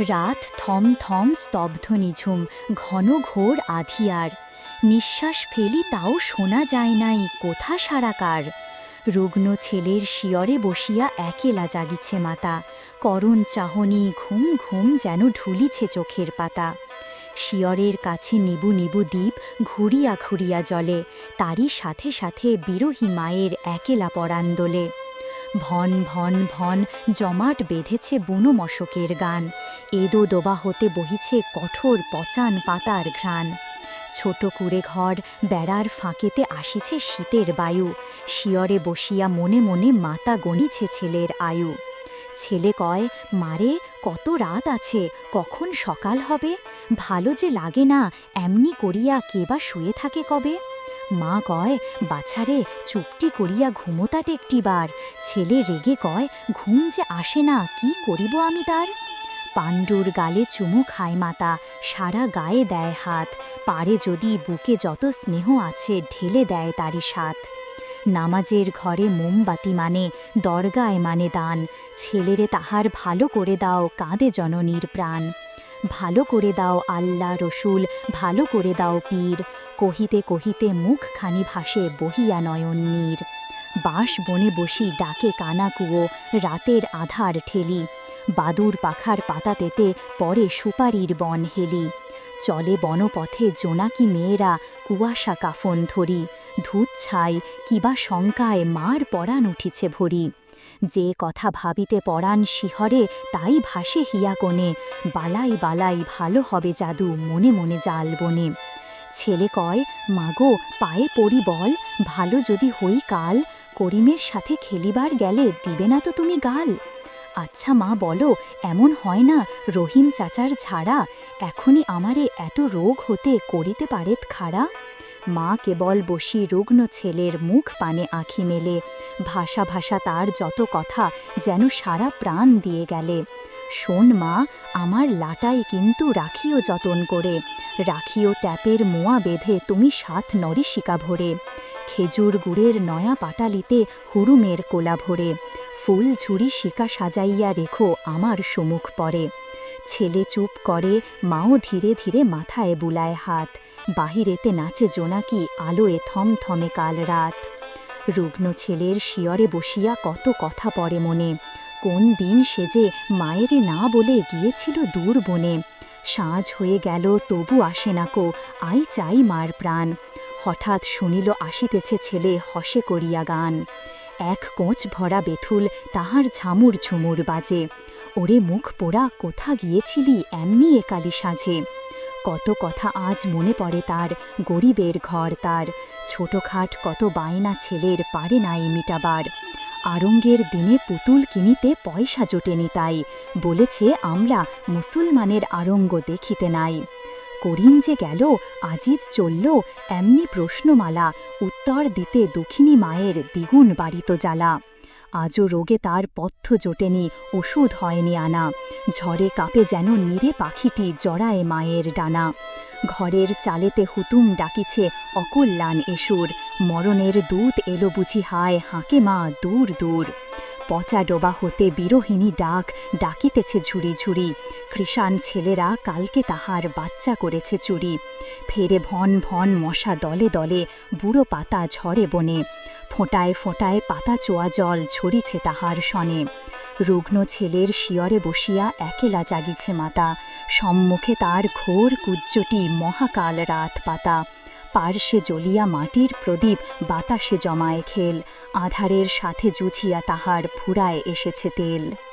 রাত থম থম স্তব্ধ নিঝুম, ঘন ঘোর আধিয়ার। নিঃশ্বাস ফেলি তাও শোনা যায় নাই কোথা সারাকার রুগ্ন ছেলের শিয়রে বসিয়া একেলা জাগিছে মাতা, করণ চাহনি ঘুম ঘুম যেন ঢুলিছে চোখের পাতা। শিয়রের কাছে নিবু নিবু দ্বীপ ঘুরিয়া ঘুরিয়া জলে তারই সাথে সাথে বিরহী মায়ের একেলা পরাণ দোলে। ভন ভন ভন জমাট বেঁধেছে বুনো মশকের গান। এদো দোবা হতে বহিছে কঠোর পচান পাতার ঘ্রাণ। ছোট কুড়ে ঘর বেড়ার ফাঁকেতে আসিছে শীতের বায়ু। শিয়রে বসিয়া মনে মনে মাতা গণিছে ছেলের আয়ু। ছেলে কয়, মারে, কত রাত আছে, কখন সকাল হবে? ভালো যে লাগে না, এমনি করিয়া কে বা শুয়ে থাকে কবে? মা কয়, বাছারে, চুপটি করিয়া ঘুমোতা টেকটিবার ছেলে রেগে কয়, ঘুম যে আসে না, কি করিব আমি তার? পাণ্ডুর গালে চুমু খায় মাতা, সারা গায়ে দেয় হাত। পারে যদি বুকে যত স্নেহ আছে, ঢেলে দেয় তারই সাথ নামাজের ঘরে মোমবাতি মানে দরগায় মানে দান। ছেলেরে তাহার ভালো করে দাও, কাঁদে জননীর প্রাণ। ভালো করে দাও আল্লাহ রসুল, ভালো করে দাও পীর। কহিতে কহিতে মুখখানি ভাসে বহিয়া নয়ন নীর। বাঁশ বনে বসি ডাকে কানা কুয়ো, রাতের আধার ঠেলি। বাদুর পাখার পাতাতেতে পরে সুপারির বন হেলি। চলে বনপথে জোনাকি মেয়েরা কুয়াশা কাফন ধরি। ধূত ছাই, কিবা শঙ্কায় মার পরাণ উঠিছে ভরি। যে কথা ভাবিতে পরাণ শিহরে, তাই ভাসে হিয়া কোণে। বালাই বালাই ভালো হবে জাদু, মনে মনে জাল বনে। ছেলে কয়, মাগো, পায়ে পড়ি বল, ভালো যদি হই কাল, করিমের সাথে খেলিবার গেলে দিবে না তো তুমি গাল? আচ্ছা মা, বলো, এমন হয় না, রহিম চাচার ঝাড়া, এখনই আমারে এত রোগ হতে করিতে পারেত খাড়া? মা কেবল বসি রুগ্ন ছেলের মুখ পানে আঁখি মেলে, ভাষা ভাষা তার যত কথা যেন সারা প্রাণ দিয়ে গেলে। শোন মা, আমার লাটাই কিন্তু রাখিও যতন করে। রাখিও ট্যাপের মোয়া বেঁধে তুমি সাত নরিশিকা ভরে। খেজুর গুড়ের নয়া পাটালিতে হুরুমের কোলা ভরে। ফুল ঝুড়ি শিকা সাজাইয়া রেখো আমার সম্মুখ পরে। ছেলে চুপ করে, মাও ধীরে ধীরে মাথায় বুলায় হাত। বাহিরেতে নাচে জোনাকি, আলোয় থমথমে কাল রাত। রুগ্ন ছেলের শিয়রে বসিয়া কত কথা পড়ে মনে। কোন দিন সে যে মায়েরে না বলে গিয়েছিল দূর বনে। সাঁঝ হয়ে গেল, তবু আসে না কো, আই চাই মার প্রাণ। হঠাৎ শুনিল আসিতেছে ছেলে হসে করিয়া গান। এক কোঁচ ভরা বেথুল তাহার ঝামুর ঝুমুর বাজে। ওরে মুখ পোড়া, কোথা গিয়েছিলি এমনি একালি সাঝে কত কথা আজ মনে পড়ে তার, গরিবের ঘর তার। ছোটখাট কত বায়না ছেলের পারে নাই মিটাবার। আরঙ্গের দিনে পুতুল কিনিতে পয়সা জোটেনি তাই, বলেছে আমরা মুসলমানের আরঙ্গ দেখিতে নাই। করিম যে গেল, আজিজ চলল, এমনি প্রশ্নমালা, উত্তর দিতে দুঃখিনী মায়ের দ্বিগুণ বাড়িত জ্বালা। আজও রোগে তার পথ্য জোটেনি, ওষুধ হয়নি আনা, ঝড়ে কাঁপে যেন নিরে পাখিটি জড়ায় মায়ের ডানা। ঘরের চালেতে হুতুম ডাকিছে, অকল্যাণ এসুর। মরণের দূত এলো বুঝি হায়, হাঁকে মা দূর দূর। পচা ডোবা হতে বিরোহিণী ডাক, ডাকিতেছে ঝুড়ি ঝুড়ি। কৃষাণ ছেলেরা কালকে তাহার বাচ্চা করেছে চুরি। ফেরে ভন ভন মশা দলে দলে, বুড়ো পাতা ঝরে বনে। ফোঁটায় ফোঁটায় পাতা চোয়া জল ছড়িছে তাহার সনে রুগ্ন ছেলের শিয়রে বসিয়া একেলা জাগিছে মাতা। সম্মুখে তার ঘোর কুজ্জটি মহাকাল রাত পাতা। পার্শ্বে জ্বলিয়া মাটির প্রদীপ বাতাসে জমায় খেল। আধারের সাথে জুঝিয়া তাহার ফুরায় এসেছে তেল।